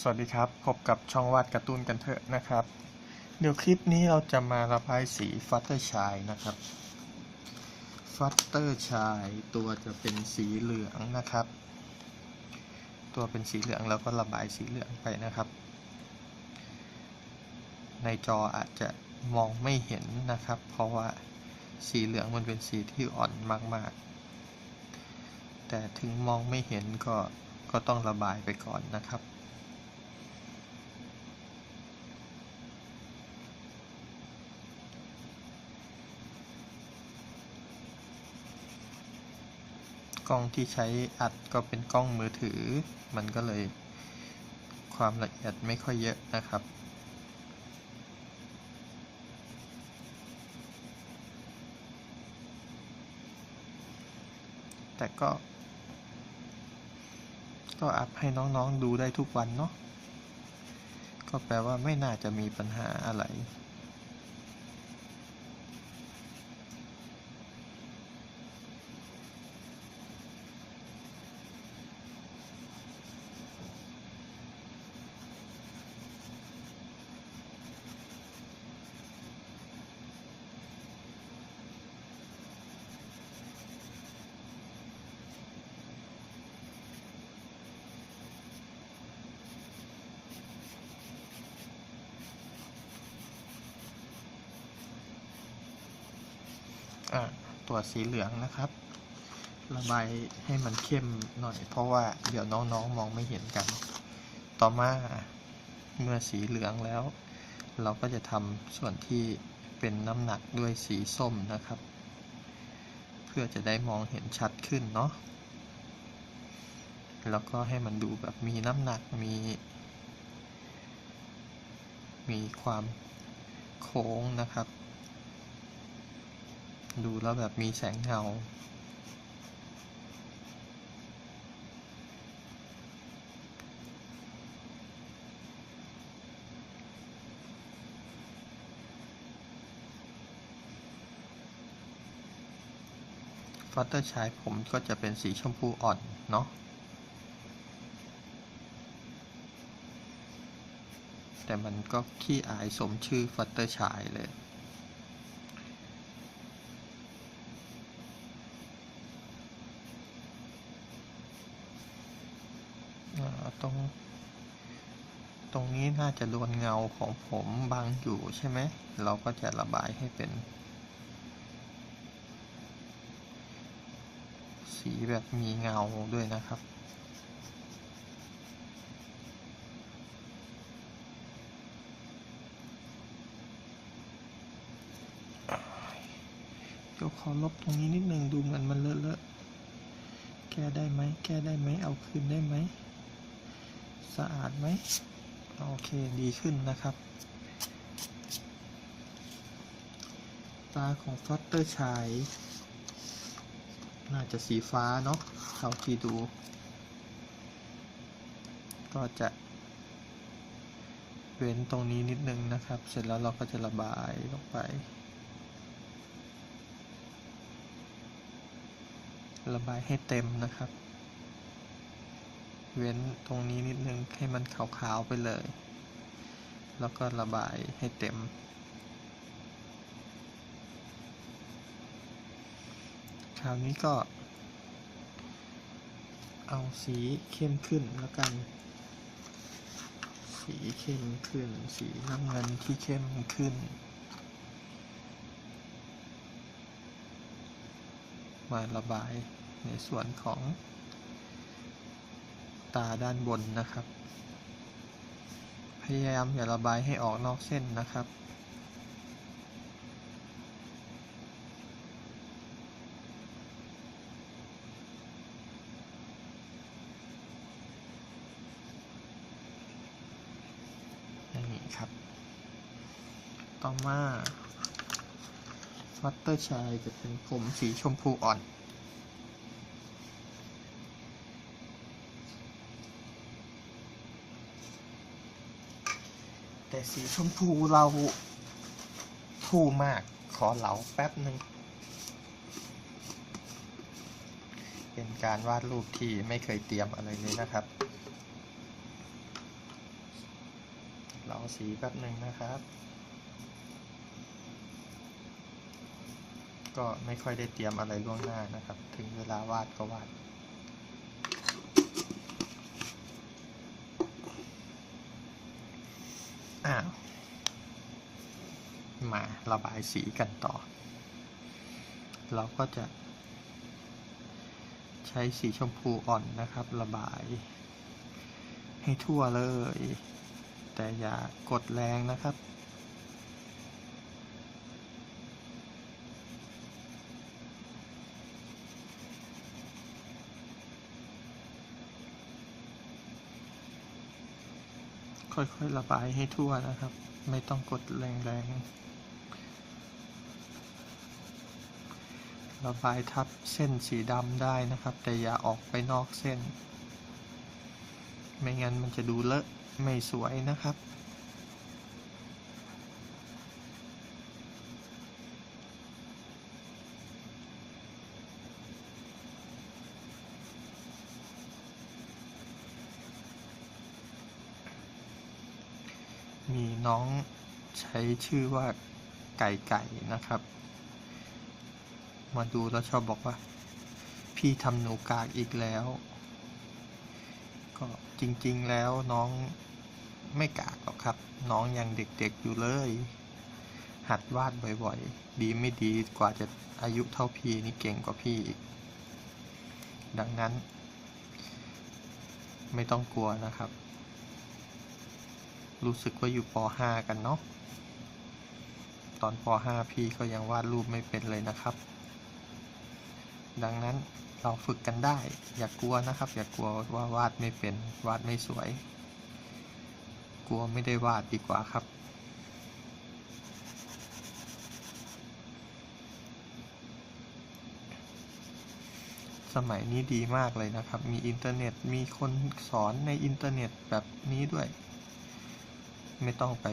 สวัสดีครับ พบกับช่องวาดการ์ตูนกันเถอะนะครับ เดี๋ยวคลิปนี้เราจะมาระบายสีฟัตเตอร์ชายนะครับ ฟัตเตอร์ชายตัวจะเป็นสีเหลืองนะครับ ตัวเป็นสีเหลืองแล้วก็ระบายสีเหลืองไปนะครับ ในจออาจจะมองไม่เห็นนะครับ เพราะว่าสีเหลืองมันเป็นสีที่อ่อนมาก ๆ แต่ถึงมองไม่เห็นก็ก็ต้องระบายไปก่อนนะครับ ล้องที่ใช้อัดก็เป็นกล้องมือถือ มันก็เลยความละเอียดไม่ค่อยเยอะนะครับ แต่ก็ ก็อัพให้น้องๆดูได้ทุกวันเนาะก็แปลว่าไม่น่าจะมีปัญหาอะไร ตัวสีเหลืองนะครับ ระบายให้มันเข้มหน่อย เพราะว่าเดี๋ยวน้องๆมองไม่เห็นกัน ต่อมาเมื่อสีเหลืองแล้ว เราก็จะทำส่วนที่เป็นน้ำหนักด้วยสีส้มนะครับ เพื่อจะได้มองเห็นชัดขึ้นเนาะแล้วก็ให้มันดูแบบมีน้ำหนักมี มีความโค้งนะครับ ดูแล้วแบบมีแสงเงาฟัตเตอร์ชายผมก็จะเป็นสีชมพูอ่อน เนาะ แต่มันก็ขี้อายสมชื่อฟัตเตอร์ชายเลย อ่าตรง ตรง นี้น่าจะโดนเงาของผมบังอยู่ใช่ไหม เราก็จะระบายให้เป็น สีแบบมีเงาด้วยนะครับเดี๋ยวขอลบตรงนี้นิดนึงดูเหมือนมันเลอะๆแก้ได้ไหม แก้ได้ไหม เอาคืนได้ไหม สะอาดไหม โอเคดีขึ้นนะครับ ตาของฟลอตเตอร์ชายน่าจะสีฟ้าเนาะเท่าที่ดู ก็จะ เว้นตรงนี้นิดนึงนะครับ เสร็จแล้วเราก็จะระบายลงไป ระบายให้เต็มนะครับ เว้นตรงนี้นิดนึงให้มันขาวๆไปเลย แล้วก็ระบายให้เต็ม คราวนี้ก็ เอาสีเข้มขึ้นแล้วกัน สีเข้มขึ้น สีน้ำเงินที่เข้มขึ้น มาระบายในส่วนของ ตาด้านบนนะครับ พยายามอย่าระบายให้ออกนอกเส้นนะครับ นี้ครับ ต่อมาฟัตเตอร์ชายจะเป็นผมสีชมพูอ่อน สีชมพูเราทู่มาก ขอเหลาแป๊บหนึ่ง เป็นการวาดรูปที่ไม่เคยเตรียมอะไรเลยนะครับรอสีแป๊บหนึ่งนะครับ ก็ไม่ค่อยได้เตรียมอะไรล่วงหน้านะครับ ถึงเวลาวาดก็วาด อ้าวมาระบายสีกันต่อ เราก็จะ ใช้สีชมพูอ่อนนะครับ ระบาย ให้ทั่วเลย แต่อย่ากดแรงนะครับ ค่อยๆระบายให้ทั่วนะครับ ไม่ต้องกดแรงๆ ระบายทับเส้นสีดำได้นะครับ แต่อย่าออกไปนอกเส้น ไม่งั้นมันจะดูเลอะไม่สวยนะครับ มี น้องใช้ชื่อว่าไก่ไก่นะครับ มาดูแล้วชอบบอกว่า พี่ทำหนูกากอีกแล้ว ก็จริงๆแล้วน้องไม่กากหรอกครับ น้องยังเด็กๆอยู่เลย หัดวาดบ่อยๆ ดีไม่ดีกว่าจะอายุเท่าพี่นี่เก่งกว่าพี่อีก ดังนั้น ไม่ต้องกลัวนะครับ รู้สึกว่าอยู่ป .5 กันเนาะ ตอนป .5 พี่ก็ยังวาดรูปไม่เป็นเลยนะครับ ดังนั้นเราฝึกกันได้ อย่ากกลัวนะครับ อย่ากกลัวว่าวาดไม่เป็น วาดไม่สวย กลัวไม่ได้วาดดีกว่าครับสมัยนี้ดีมากเลยนะครับ มีอินเทอร์เน็ต มีคนสอนในอินเทอร์เน็ตแบบนี้ด้วย ไม่ต้องไป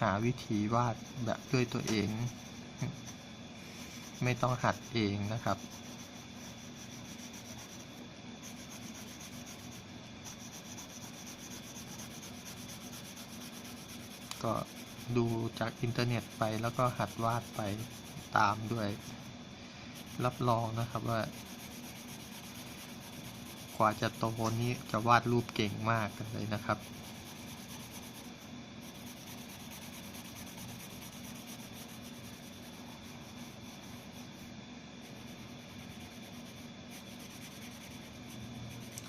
หาวิธีวาดแบบด้วยตัวเอง ไม่ต้องหัดเองนะครับ ก็ดูจากอินเทอร์เน็ตไปแล้วก็หัดวาดไปตามด้วย รับรองนะครับว่า กว่าจะโตนี้จะวาดรูปเก่งมากกันเลยนะครับ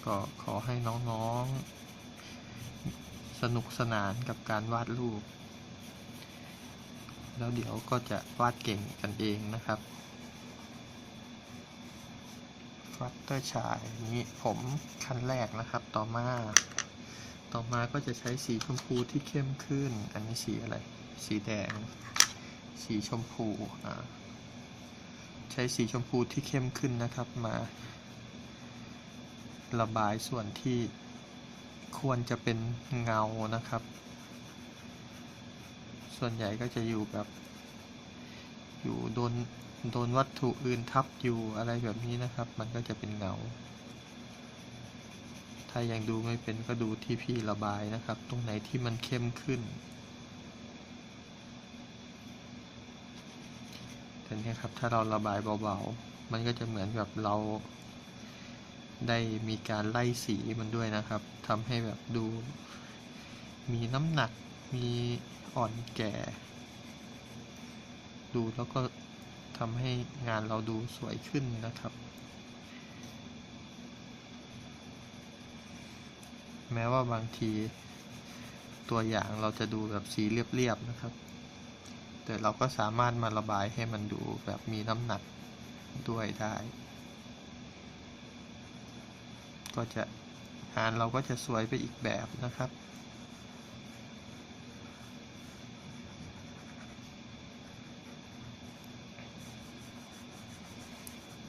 ก็ขอให้น้องๆ สนุกสนานกับการวาดรูป แล้วเดี๋ยวก็จะวาดเก่งกันเองนะครับฟัตเตอร์ชายนี้ผมขั้นแรกนะครับ ต่อมาต่อมาก็จะใช้สีชมพูที่เข้มขึ้น อันนี้สีอะไร สีแดง สีชมพู ใช้สีชมพูที่เข้มขึ้นนะครับ มา ระบายส่วนที่ควรจะเป็นเงานะครับ ส่วนใหญ่ก็จะอยู่แบบ อยู่โดนโดนวัตถุอื่นทับอยู่อะไรแบบนี้นะครับ มันก็จะเป็นเงา ถ้ายังดูไม่เป็นก็ดูที่พี่ระบายนะครับ ตรงไหนที่มันเข้มขึ้นแต่นี้ครับ ถ้าเราระบายเบาๆ มันก็จะเหมือนกับเรา ได้มีการไล่สีมันด้วยนะครับทำให้แบบดู มีน้ำหนักมีอ่อนแก่ ดูแล้วก็ทำให้งานเราดูสวยขึ้นนะครับ แม้ว่าบางทีตัวอย่างเราจะดูแบบสีเรียบๆนะครับ แต่เราก็สามารถมาระบายให้มันดูแบบมีน้ำหนักด้วยได้ ก็จะงานเราก็จะสวยไปอีกแบบนะครับ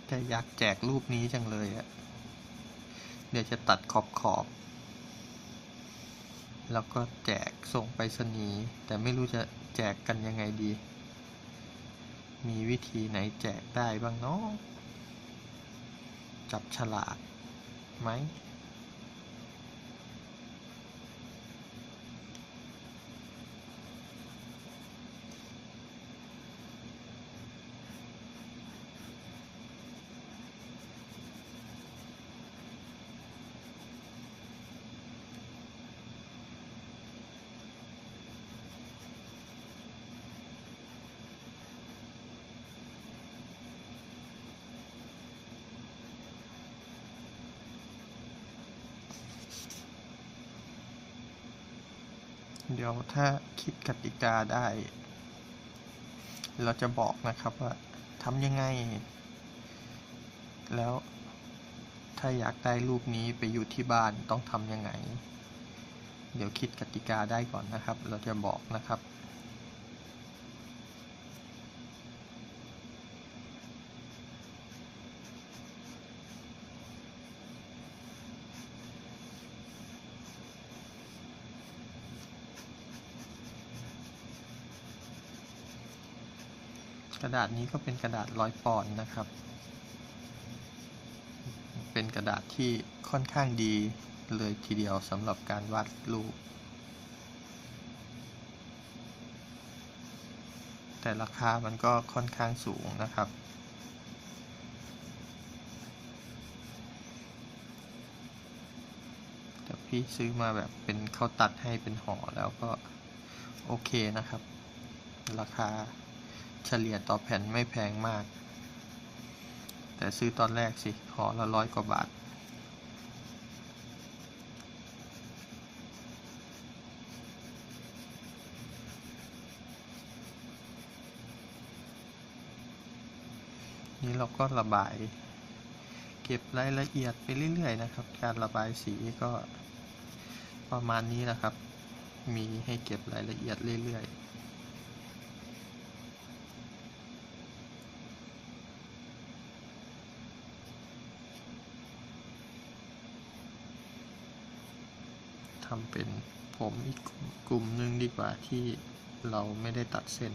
แต่อยากแจกรูปนี้จังเลยอะเดี๋ยวจะตัดขอบขอบ แล้วก็แจกส่งไปรษณีแต่ไม่รู้จะแจกกันยังไงดี มีวิธีไหนแจกได้บ้างเนาะจับฉลาก ไเดี๋ยวถ้าคิดกติกาได้ เราจะบอกนะครับว่าทำยังไง แล้วถ้าอยากได้รูปนี้ไปอยู่ที่บ้านต้องทำยังไง เดี๋ยวคิดกติกาได้ก่อนนะครับ เราจะบอกนะครับ กระดาษนี้ก็เป็นกระดาษร้อยปอนด์นะครับ เป็นกระดาษที่ค่อนข้างดีเลยทีเดียวสำหรับการวาดรูป แต่ราคามันก็ค่อนข้างสูงนะครับแต่พี่ซื้อมาแบบเป็นเขาตัดให้เป็นห่อแล้วก็โอเคนะครับ ราคา เฉลี่ยต่อแผ่นไม่แพงมาก แต่ซื้อตอนแรกสิห่อละร้อยกว่าบาท นี่เราก็ระบาย เก็บรายละเอียดไปเรื่อยๆนะครับ การระบายสีก็ประมาณนี้นะครับ มีให้เก็บรายละเอียดเรื่อยๆ ทำเป็นผมอีกกลุ่มหนึ่งดีกว่าที่เราไม่ได้ตัดเส้น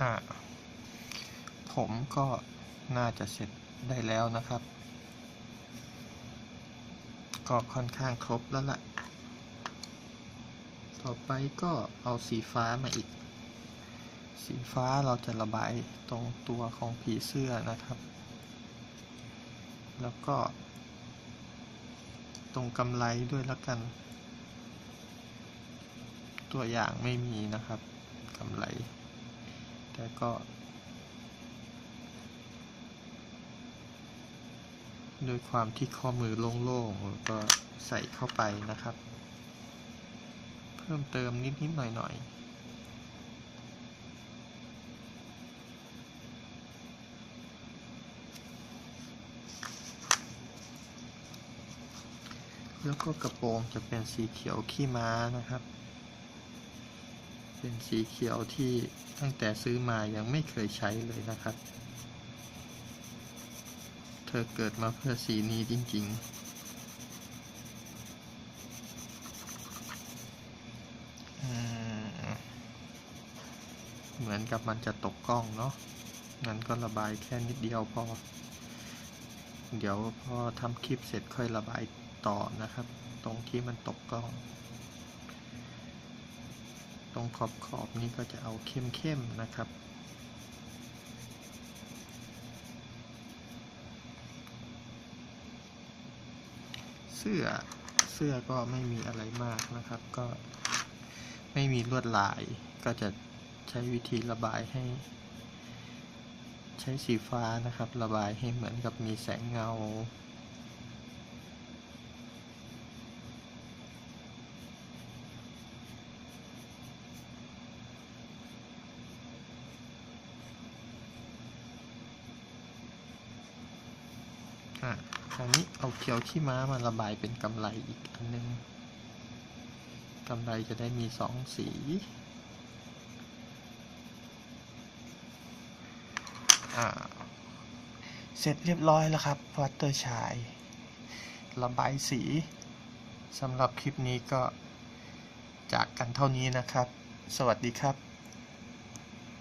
อ่าผมก็น่าจะเสร็จได้แล้วนะครับ ก็ค่อนข้างครบแล้วล่ะ ต่อไปก็เอาสีฟ้ามาอีก สีฟ้าเราจะระบายตรงตัวของผีเสื้อนะครับ แล้วก็ ตรงกำไลด้วยและกัน ตัวอย่างไม่มีนะครับกำไล แต่ก็ด้วยความที่ข้อมือโล่งๆแล้วก็ใส่เข้าไปนะครับ เพิ่มเติมนิดๆหน่อยๆแล้วก็กระโปรงจะเป็นสีเขียวขี้ม้านะครับ เป็นสีเขียวที่ตั้งแต่ซื้อมายังไม่เคยใช้เลยนะครับ เธอเกิดมาเพื่อสีนี้จริง ๆ เหมือนกับมันจะตกกล้องเนาะงั้นก็ระบายแค่นิดเดียวพอ เดี๋ยวพอทำคลิปเสร็จค่อยระบายต่อนะครับ ตรงที่มันตกกล้อง ตรงขอบขอบนี้ก็จะเอาเข้มๆนะครับ เสื้อเสื้อก็ไม่มีอะไรมากนะครับ ก็ไม่มีลวดลายก็จะใช้วิธีระบายให้ ใช้สีฟ้านะครับ ระบายให้เหมือนกับมีแสงเงา อะคราวนี้เอาเขียวขี้ม้ามาระบายเป็นกำไรอีกอันนึงกำไรจะได้มีสองสีอ่าเสร็จเรียบร้อยแล้วครับวัตเตอร์ชายระบายสีสำหรับคลิปนี้ก็จากกันเท่านี้นะครับ สวัสดีครับ